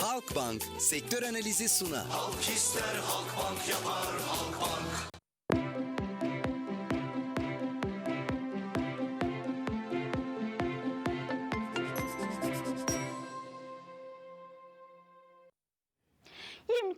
Halkbank sektör analizi sunar. Halk ister Halkbank yapar Halkbank.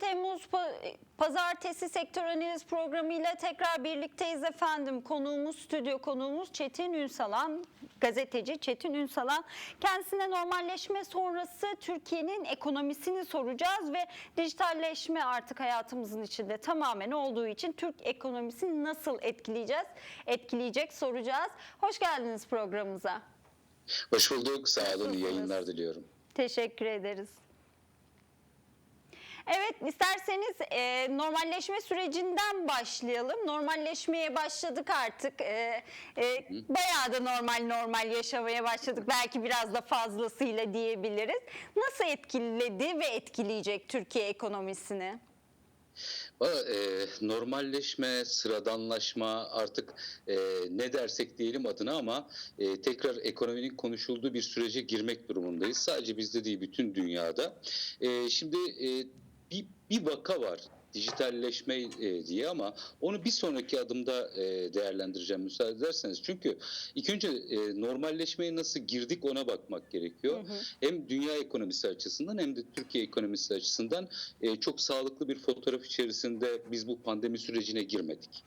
Temmuz pa- Pazartesi Sektör Analiz Programı ile tekrar birlikteyiz efendim. Konuğumuz, stüdyo konuğumuz Çetin Ünsalan, gazeteci Çetin Ünsalan. Kendisine normalleşme sonrası Türkiye'nin ekonomisini soracağız ve dijitalleşme artık hayatımızın içinde tamamen olduğu için Türk ekonomisini nasıl etkileyeceğiz, etkileyecek soracağız. Hoş geldiniz programımıza. Hoş bulduk. Sağ olun. İyi yayınlar diliyorum. Teşekkür ederiz. Evet isterseniz e, normalleşme sürecinden başlayalım. Normalleşmeye başladık artık. E, e, bayağı da normal normal yaşamaya başladık. Belki biraz da fazlasıyla diyebiliriz. Nasıl etkiledi ve etkileyecek Türkiye ekonomisini? E, normalleşme, sıradanlaşma artık e, ne dersek diyelim adına ama e, tekrar ekonominin konuşulduğu bir sürece girmek durumundayız. Sadece bizde değil bütün dünyada. E, şimdi e, bir, bir vaka var dijitalleşme e, diye ama onu bir sonraki adımda e, değerlendireceğim müsaade ederseniz. Çünkü ilk önce e, normalleşmeye nasıl girdik ona bakmak gerekiyor. Hem dünya ekonomisi açısından hem de Türkiye ekonomisi açısından e, çok sağlıklı bir fotoğraf içerisinde biz bu pandemi sürecine girmedik.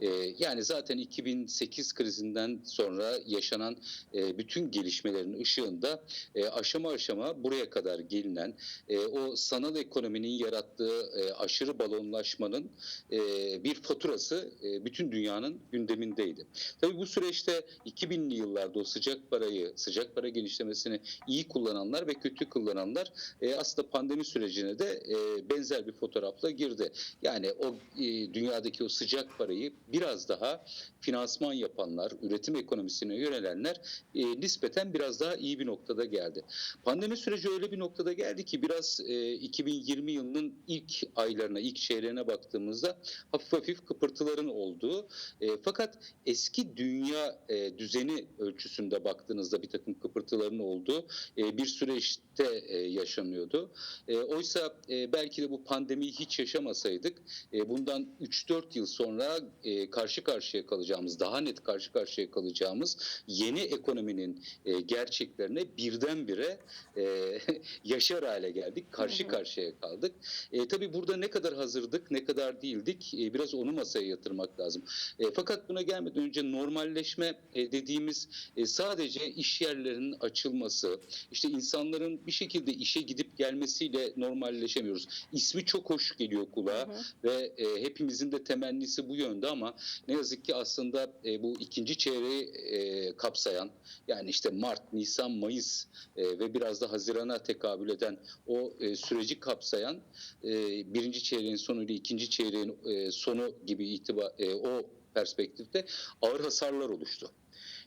E, yani zaten 2008 krizinden sonra yaşanan e, bütün gelişmelerin ışığında e, aşama aşama buraya kadar gelinen e, o sanal ekonominin yarattığı e, aşırı balonlaşmanın e, bir faturası e, bütün dünyanın gündemindeydi. Tabii bu süreçte 2000'li yıllarda o sıcak parayı, sıcak para genişlemesini iyi kullananlar ve kötü kullananlar e, aslında pandemi sürecine de e, benzer bir fotoğrafla girdi. Yani o e, dünyadaki o sıcak parayı biraz daha finansman yapanlar, üretim ekonomisine yönelenler e, nispeten biraz daha iyi bir noktada geldi. Pandemi süreci öyle bir noktada geldi ki biraz e, 2020 yılının ilk aylarına, ilk çeyreğine baktığımızda hafif hafif kıpırtıların olduğu e, fakat eski dünya e, düzeni ölçüsünde baktığınızda bir takım kıpırtıların olduğu e, bir süreçte e, yaşanıyordu. E, oysa e, belki de bu pandemiyi hiç yaşamasaydık e, bundan 3-4 yıl sonra e, karşı karşıya kalacağımız, daha net karşı karşıya kalacağımız yeni ekonominin e, gerçeklerine birdenbire e, yaşar hale geldik. Karşı karşıya kaldık. E, tabii burada ne kadar hazırdık, ne kadar değildik e, biraz onu masaya yatırmak lazım. E, fakat buna gelmeden önce normalleşme e, dediğimiz e, sadece iş yerlerinin açılması, işte insanların bir şekilde işe gidip gelmesiyle normalleşemiyoruz. İsmi çok hoş geliyor kulağa ve e, hepimizin de temennisi bu yönde ama ne yazık ki aslında e, bu ikinci çeyreği e, kapsayan yani işte Mart, Nisan, Mayıs e, ve biraz da Haziran'a tekabül eden o e, süreci kapsayan e, birinci çeyreğin sonu ile ikinci çeyreğin e, sonu gibi itibar e, o perspektifte ağır hasarlar oluştu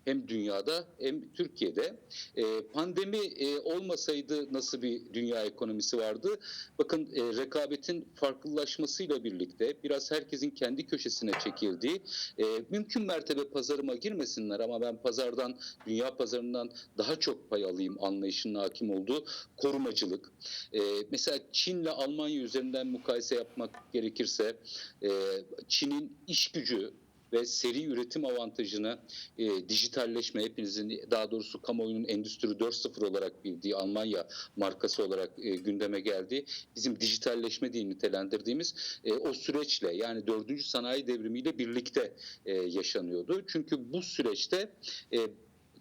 hem dünyada hem Türkiye'de. E, pandemi e, olmasaydı nasıl bir dünya ekonomisi vardı? Bakın e, rekabetin farklılaşmasıyla birlikte biraz herkesin kendi köşesine çekildiği, e, mümkün mertebe pazarıma girmesinler ama ben pazardan, dünya pazarından daha çok pay alayım anlayışının hakim olduğu korumacılık. E, mesela Çin'le Almanya üzerinden mukayese yapmak gerekirse e, Çin'in iş gücü ve seri üretim avantajını e, dijitalleşme hepinizin daha doğrusu kamuoyunun endüstri 4.0 olarak bildiği Almanya markası olarak e, gündeme geldi. Bizim dijitalleşme diye nitelendirdiğimiz e, o süreçle yani dördüncü sanayi devrimiyle birlikte e, yaşanıyordu. Çünkü bu süreçte e,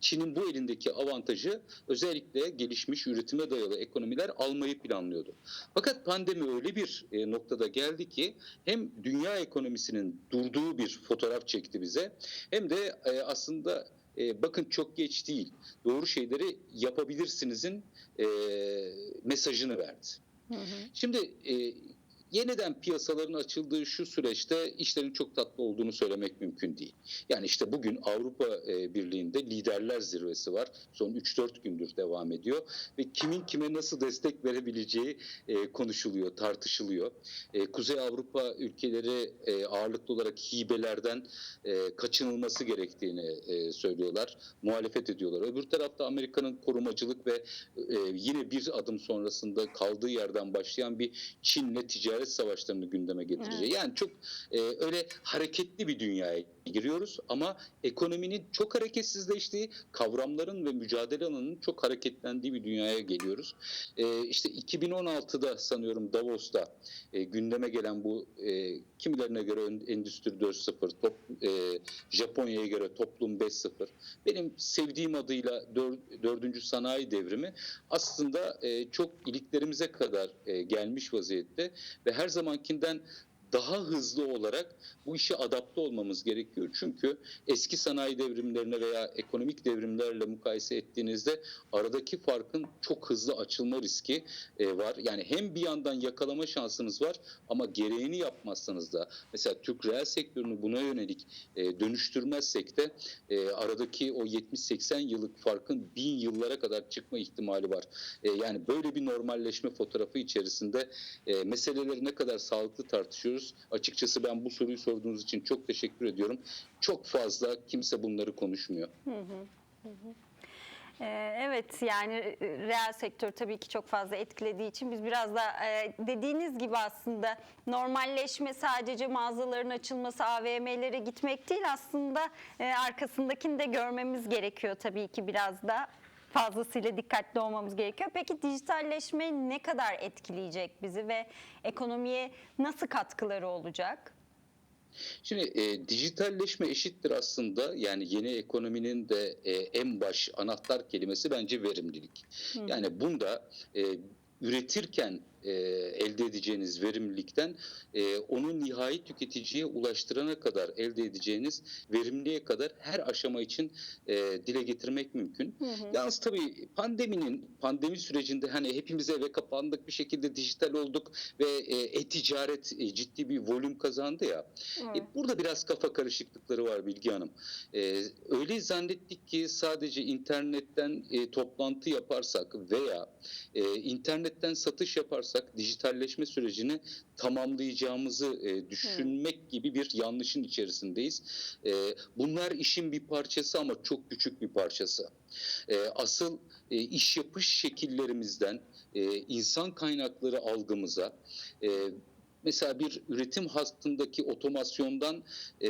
Çin'in bu elindeki avantajı özellikle gelişmiş üretime dayalı ekonomiler almayı planlıyordu. Fakat pandemi öyle bir e, noktada geldi ki hem dünya ekonomisinin durduğu bir fotoğraf çekti bize hem de e, aslında e, bakın çok geç değil doğru şeyleri yapabilirsinizin e, mesajını verdi. Şimdi e, yeniden piyasaların açıldığı şu süreçte işlerin çok tatlı olduğunu söylemek mümkün değil. Yani işte bugün Avrupa e, Birliği'nde liderler zirvesi var. Son 3-4 gündür devam ediyor ve kimin kime nasıl destek verebileceği e, konuşuluyor, tartışılıyor. E, Kuzey Avrupa ülkeleri ağırlıklı olarak hibelerden kaçınılması gerektiğini söylüyorlar, muhalefet ediyorlar. Öbür tarafta Amerika'nın korumacılık ve yine bir adım sonrasında kaldığı yerden başlayan bir Çin'le ticaret savaşlarını gündeme getireceği. Evet. Yani çok e, öyle hareketli bir dünyaya giriyoruz ama ekonominin çok hareketsizleştiği, kavramların ve mücadele alanının çok hareketlendiği bir dünyaya geliyoruz. E, işte 2016'da sanıyorum Davos'ta e, gündeme gelen bu e, kimilerine göre Endüstri 4.0, top, e, Japonya'ya göre Toplum 5.0. Benim sevdiğim adıyla dör, dördüncü sanayi devrimi aslında e, çok iliklerimize kadar e, gelmiş vaziyette ve her zamankinden daha hızlı olarak bu işe adapte olmamız gerekiyor. Çünkü eski sanayi devrimlerine veya ekonomik devrimlerle mukayese ettiğinizde aradaki farkın çok hızlı açılma riski e, var. Yani hem bir yandan yakalama şansınız var ama gereğini yapmazsanız da mesela Türk reel sektörünü buna yönelik e, dönüştürmezsek de e, aradaki o 70-80 yıllık farkın bin yıllara kadar çıkma ihtimali var. Yani böyle bir normalleşme fotoğrafı içerisinde meseleleri ne kadar sağlıklı tartışıyoruz. Açıkçası ben bu soruyu sorduğunuz için çok teşekkür ediyorum. Çok fazla kimse bunları konuşmuyor. Ee, Evet yani e, reel sektör tabii ki çok fazla etkilediği için biz biraz da e, dediğiniz gibi aslında normalleşme sadece mağazaların açılması, AVM'lere gitmek değil aslında e, arkasındakini de görmemiz gerekiyor tabii ki biraz da fazlasıyla dikkatli olmamız gerekiyor. Peki dijitalleşme ne kadar etkileyecek bizi ve ekonomiye nasıl katkıları olacak? Şimdi e, dijitalleşme eşittir aslında yani yeni ekonominin de e, en baş anahtar kelimesi bence verimlilik. Yani bunda e, üretirken e, elde edeceğiniz verimlilikten e, onu nihai tüketiciye ulaştırana kadar elde edeceğiniz verimliliğe kadar her aşama için e, dile getirmek mümkün. Yalnız tabii pandeminin pandemi sürecinde hani hepimiz eve kapandık bir şekilde dijital olduk ve e, e-ticaret e, ciddi bir volüm kazandı ya. E, burada biraz kafa karışıklıkları var Bilgi Hanım. E, öyle zannettik ki sadece internetten e, toplantı yaparsak veya e, internetten satış yaparsak dijitalleşme sürecini tamamlayacağımızı e, düşünmek gibi bir yanlışın içerisindeyiz. E, bunlar işin bir parçası ama çok küçük bir parçası. E, asıl e, iş yapış şekillerimizden e, insan kaynakları algımıza e, mesela bir üretim hattındaki otomasyondan e,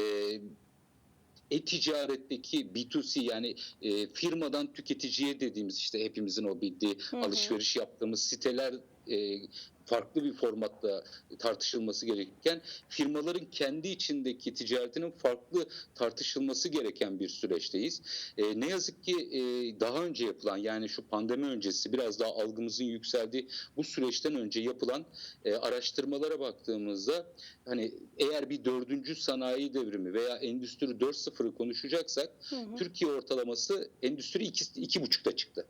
e-ticaretteki B2C yani e, firmadan tüketiciye dediğimiz işte hepimizin o bildiği hı. alışveriş yaptığımız siteler e, farklı bir formatta tartışılması gerekirken firmaların kendi içindeki ticaretinin farklı tartışılması gereken bir süreçteyiz. E, ne yazık ki e, daha önce yapılan yani şu pandemi öncesi biraz daha algımızın yükseldiği bu süreçten önce yapılan e, araştırmalara baktığımızda hani eğer bir dördüncü sanayi devrimi veya endüstri 4.0'ı konuşacaksak Türkiye ortalaması endüstri iki, iki buçukta çıktı.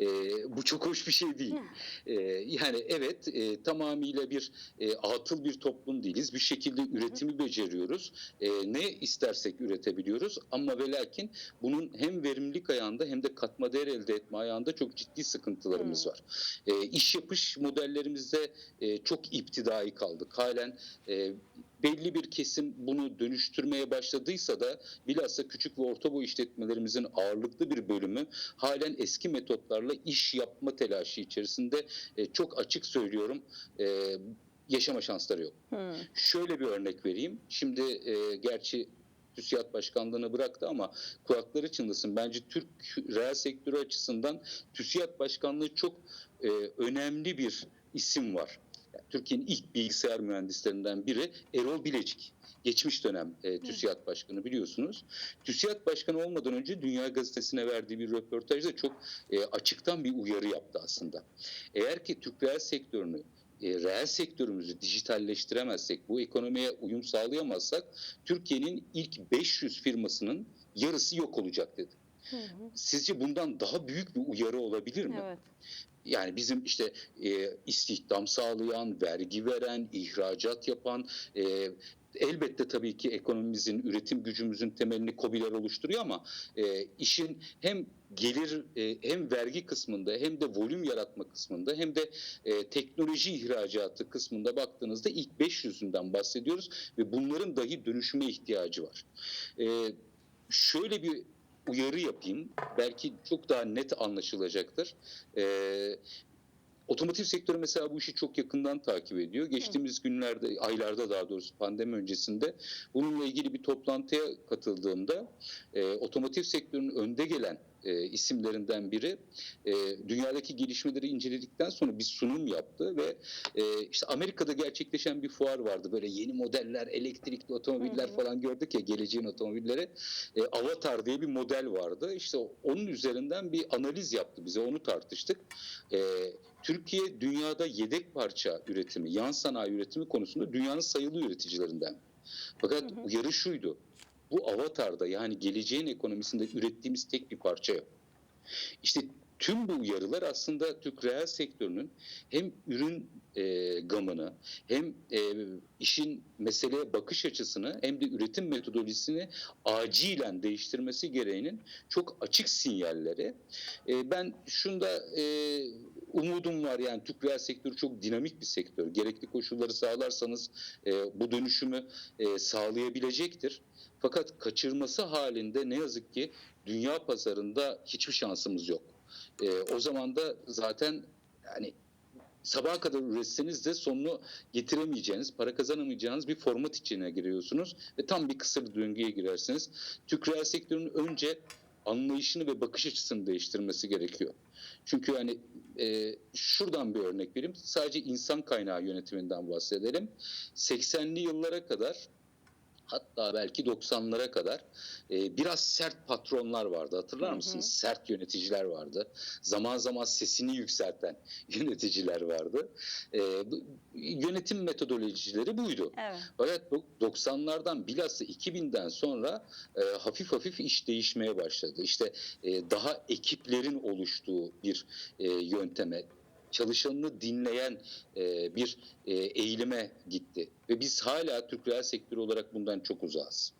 E, bu çok hoş bir şey değil. E, yani evet e, tamamıyla bir e, atıl bir toplum değiliz. Bir şekilde üretimi beceriyoruz. E, ne istersek üretebiliyoruz. Ama ve lakin bunun hem verimlilik ayağında hem de katma değer elde etme ayağında çok ciddi sıkıntılarımız var. E, iş yapış modellerimizde e, çok iptidai kaldık. Halen e, belli bir kesim bunu dönüştürmeye başladıysa da bilhassa küçük ve orta boy işletmelerimizin ağırlıklı bir bölümü halen eski metotlarla iş yapma telaşı içerisinde e, çok açık söylüyorum e, yaşama şansları yok. Şöyle bir örnek vereyim. Şimdi e, gerçi TÜSİAD Başkanlığı'nı bıraktı ama kulakları çınlasın. Bence Türk reel sektörü açısından TÜSİAD Başkanlığı çok e, önemli bir isim var. Türkiye'nin ilk bilgisayar mühendislerinden biri Erol Bilecik. Geçmiş dönem e, TÜSİAD Başkanı biliyorsunuz. TÜSİAD Başkanı olmadan önce Dünya Gazetesi'ne verdiği bir röportajda çok e, açıktan bir uyarı yaptı aslında. Eğer ki Türk reel sektörünü e, reel sektörümüzü dijitalleştiremezsek, bu ekonomiye uyum sağlayamazsak Türkiye'nin ilk 500 firmasının yarısı yok olacak dedi. Sizce bundan daha büyük bir uyarı olabilir mi? Evet. Yani bizim işte e, istihdam sağlayan, vergi veren, ihracat yapan, e, elbette tabii ki ekonomimizin, üretim gücümüzün temelini KOBİ'ler oluşturuyor ama e, işin hem gelir e, hem vergi kısmında hem de volüm yaratma kısmında hem de e, teknoloji ihracatı kısmında baktığınızda ilk 500'ünden bahsediyoruz ve bunların dahi dönüşüme ihtiyacı var. E, şöyle bir uyarı yapayım. Belki çok daha net anlaşılacaktır. Ee, otomotiv sektörü mesela bu işi çok yakından takip ediyor. Geçtiğimiz günlerde, aylarda daha doğrusu pandemi öncesinde bununla ilgili bir toplantıya katıldığımda e, otomotiv sektörünün önde gelen e, isimlerinden biri e, dünyadaki gelişmeleri inceledikten sonra bir sunum yaptı ve e, işte Amerika'da gerçekleşen bir fuar vardı. Böyle yeni modeller, elektrikli otomobiller falan gördük ya geleceğin otomobilleri. E, Avatar diye bir model vardı. İşte onun üzerinden bir analiz yaptı bize. Onu tartıştık. E, Türkiye dünyada yedek parça üretimi, yan sanayi üretimi konusunda dünyanın sayılı üreticilerinden. Fakat uyarı şuydu. Bu avatarda yani geleceğin ekonomisinde ürettiğimiz tek bir parça yok. İşte tüm bu uyarılar aslında Türk reel sektörünün hem ürün e, gamını hem e, işin meseleye bakış açısını hem de üretim metodolojisini acilen değiştirmesi gereğinin çok açık sinyalleri. E, ben şunda e, umudum var yani Türk reel sektörü çok dinamik bir sektör. Gerekli koşulları sağlarsanız e, bu dönüşümü e, sağlayabilecektir. Fakat kaçırması halinde ne yazık ki dünya pazarında hiçbir şansımız yok. E, o zaman da zaten yani sabaha kadar üretseniz de sonunu getiremeyeceğiniz, para kazanamayacağınız bir format içine giriyorsunuz ve tam bir kısır döngüye girersiniz. Türk sektörünün önce anlayışını ve bakış açısını değiştirmesi gerekiyor. Çünkü hani e, şuradan bir örnek vereyim. Sadece insan kaynağı yönetiminden bahsedelim. 80'li yıllara kadar hatta belki 90'lara kadar e, biraz sert patronlar vardı. Hatırlar mısınız? Sert yöneticiler vardı. Zaman zaman sesini yükselten yöneticiler vardı. E, yönetim metodolojileri buydu. Evet. Fakat bu 90'lardan bilhassa 2000'den sonra e, hafif hafif iş değişmeye başladı. İşte e, daha ekiplerin oluştuğu bir e, yönteme, çalışanını dinleyen e, bir e, eğilime gitti. Ve biz hala Türk reel sektörü olarak bundan çok uzağız.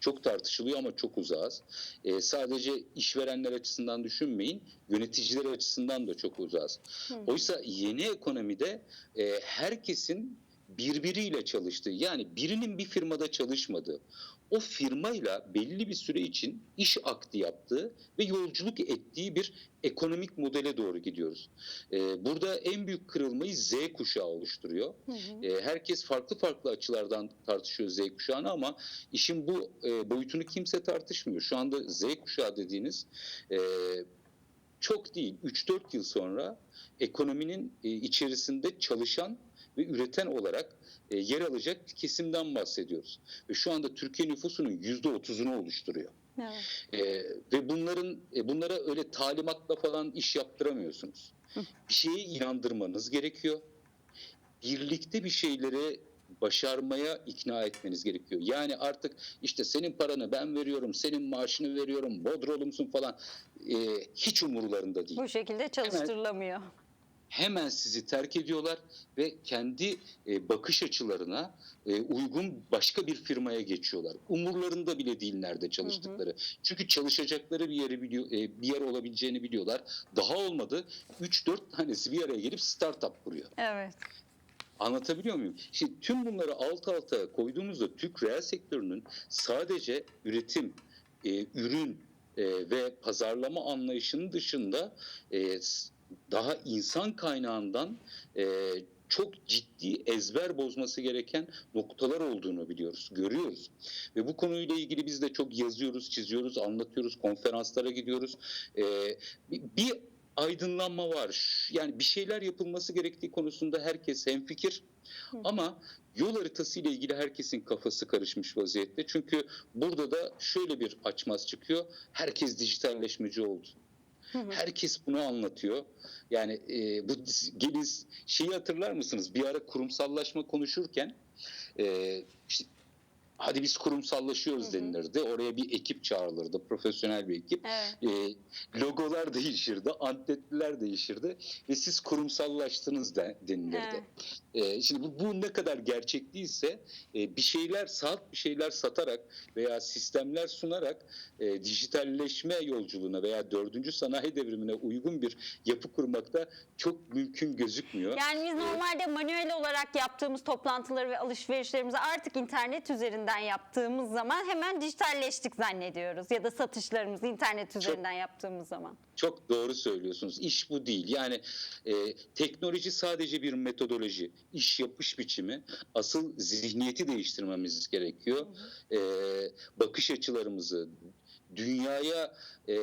Çok tartışılıyor ama çok uzağız. E, sadece işverenler açısından düşünmeyin, yöneticiler açısından da çok uzağız. Oysa yeni ekonomide e, herkesin birbiriyle çalıştığı yani birinin bir firmada çalışmadığı o firmayla belli bir süre için iş akdi yaptığı ve yolculuk ettiği bir ekonomik modele doğru gidiyoruz. Ee, burada en büyük kırılmayı Z kuşağı oluşturuyor. Ee, herkes farklı farklı açılardan tartışıyor Z kuşağını ama işin bu e, boyutunu kimse tartışmıyor. Şu anda Z kuşağı dediğiniz e, çok değil 3-4 yıl sonra ekonominin e, içerisinde çalışan ve üreten olarak e, yer alacak kesimden bahsediyoruz. Ve şu anda Türkiye nüfusunun yüzde otuzunu oluşturuyor. Evet. E, ve bunların e, bunlara öyle talimatla falan iş yaptıramıyorsunuz. Bir şeye inandırmanız gerekiyor. Birlikte bir şeyleri başarmaya ikna etmeniz gerekiyor. Yani artık işte senin paranı ben veriyorum, senin maaşını veriyorum, bodrolumsun falan e, hiç umurlarında değil Bu şekilde çalıştırılamıyor. hemen sizi terk ediyorlar ve kendi e, bakış açılarına e, uygun başka bir firmaya geçiyorlar. Umurlarında bile değil nerede çalıştıkları. Çünkü çalışacakları bir yeri biliyor, e, bir yer olabileceğini biliyorlar. Daha olmadı 3-4 tanesi bir araya gelip startup kuruyor. Evet. Anlatabiliyor muyum? Şimdi tüm bunları alt alta koyduğumuzda Türk reel sektörünün sadece üretim, e, ürün e, ve pazarlama anlayışının dışında e, daha insan kaynağından e, çok ciddi ezber bozması gereken noktalar olduğunu biliyoruz, görüyoruz. Ve bu konuyla ilgili biz de çok yazıyoruz, çiziyoruz, anlatıyoruz, konferanslara gidiyoruz. E, bir, aydınlanma var. Yani bir şeyler yapılması gerektiği konusunda herkes hemfikir. Ama yol haritası ile ilgili herkesin kafası karışmış vaziyette. Çünkü burada da şöyle bir açmaz çıkıyor. Herkes dijitalleşmeci oldu. Herkes bunu anlatıyor. Yani e, bu gelin şeyi hatırlar mısınız? Bir ara kurumsallaşma konuşurken e, işte hadi biz kurumsallaşıyoruz denilirdi. Oraya bir ekip çağrılırdı, profesyonel bir ekip. Evet. E, logolar değişirdi, antletler değişirdi ve siz kurumsallaştınız da denilirdi. E, şimdi bu, bu ne kadar gerçek değilse e, bir şeyler saat bir şeyler satarak veya sistemler sunarak e, dijitalleşme yolculuğuna veya dördüncü sanayi devrimine uygun bir yapı kurmakta çok mümkün gözükmüyor. Yani biz normalde manuel olarak yaptığımız toplantıları ve alışverişlerimizi artık internet üzerinden yaptığımız zaman hemen dijitalleştik zannediyoruz. Ya da satışlarımızı internet üzerinden yaptığımız zaman. Çok doğru söylüyorsunuz. İş bu değil. Yani e, teknoloji sadece bir metodoloji, iş yapış biçimi. Asıl zihniyeti değiştirmemiz gerekiyor. E, bakış açılarımızı, dünyaya e,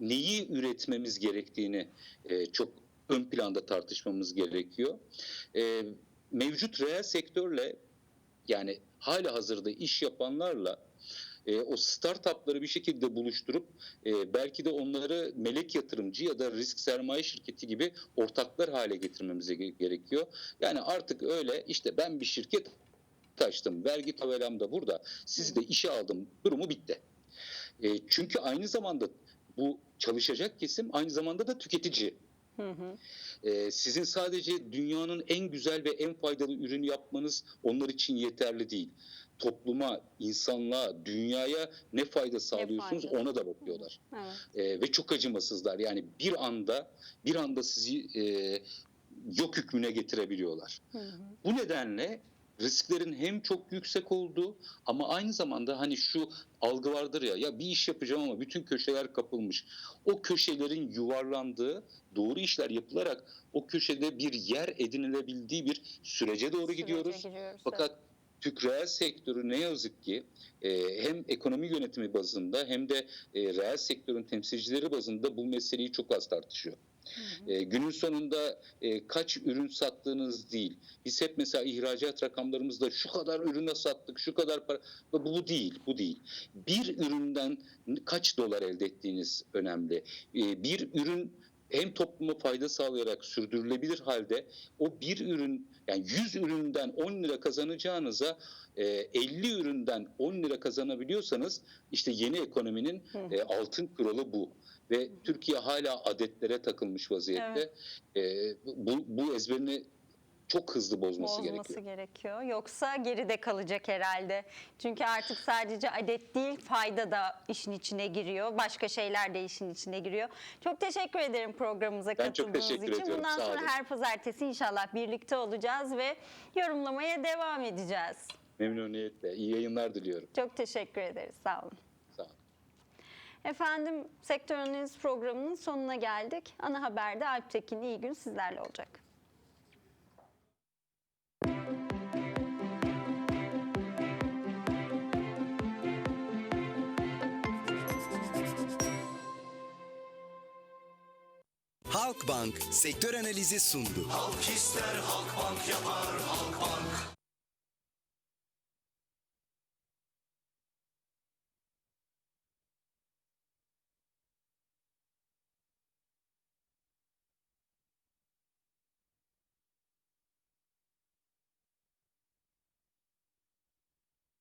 neyi üretmemiz gerektiğini e, çok ön planda tartışmamız gerekiyor. E, mevcut reel sektörle yani hala hazırda iş yapanlarla e, o startupları bir şekilde buluşturup e, belki de onları melek yatırımcı ya da risk sermaye şirketi gibi ortaklar hale getirmemize ge- gerekiyor. Yani artık öyle işte ben bir şirket açtım, vergi tabelam da burada, sizi de işe aldım durumu bitti. E, çünkü aynı zamanda bu çalışacak kesim aynı zamanda da tüketici. Hı hı. Ee, sizin sadece dünyanın en güzel ve en faydalı ürünü yapmanız onlar için yeterli değil. Topluma, insanlığa, dünyaya ne fayda sağlıyorsunuz fayda? ona da bakıyorlar. Evet. Ee, ve çok acımasızlar. Yani bir anda bir anda sizi e, yok hükmüne getirebiliyorlar. Hı hı. Bu nedenle risklerin hem çok yüksek olduğu ama aynı zamanda hani şu algı vardır ya ya bir iş yapacağım ama bütün köşeler kapılmış. O köşelerin yuvarlandığı doğru işler yapılarak o köşede bir yer edinilebildiği bir sürece doğru Sürece gidiyoruz. giriyoruz, Fakat Türk reel sektörü ne yazık ki e, hem ekonomi yönetimi bazında hem de e, reel sektörün temsilcileri bazında bu meseleyi çok az tartışıyor. E, günün sonunda e, kaç ürün sattığınız değil. Biz hep mesela ihracat rakamlarımızda şu kadar ürüne sattık, şu kadar para. Bu, bu değil, bu değil. Bir üründen kaç dolar elde ettiğiniz önemli. E, bir ürün hem topluma fayda sağlayarak sürdürülebilir halde o bir ürün yani 100 üründen 10 lira kazanacağınıza e, 50 üründen 10 lira kazanabiliyorsanız işte yeni ekonominin e, altın kuralı bu. Ve Türkiye hala adetlere takılmış vaziyette. E, bu, bu ezberini çok hızlı bozması, Bozması gerekiyor. gerekiyor. Yoksa geride kalacak herhalde. Çünkü artık sadece adet değil fayda da işin içine giriyor. Başka şeyler de işin içine giriyor. Çok teşekkür ederim programımıza Ben çok katıldığınız teşekkür için. ediyorum. Bundan Sağ sonra olun. her pazartesi inşallah birlikte olacağız ve yorumlamaya devam edeceğiz. Memnuniyetle. İyi yayınlar diliyorum. Çok teşekkür ederiz. Sağ olun. Sağ olun. Efendim Sektör Analiz programının sonuna geldik. Ana Haber'de Alp Tekin iyi gün sizlerle olacak. Halkbank sektör analizi sundu. Halk ister Halkbank yapar Halkbank.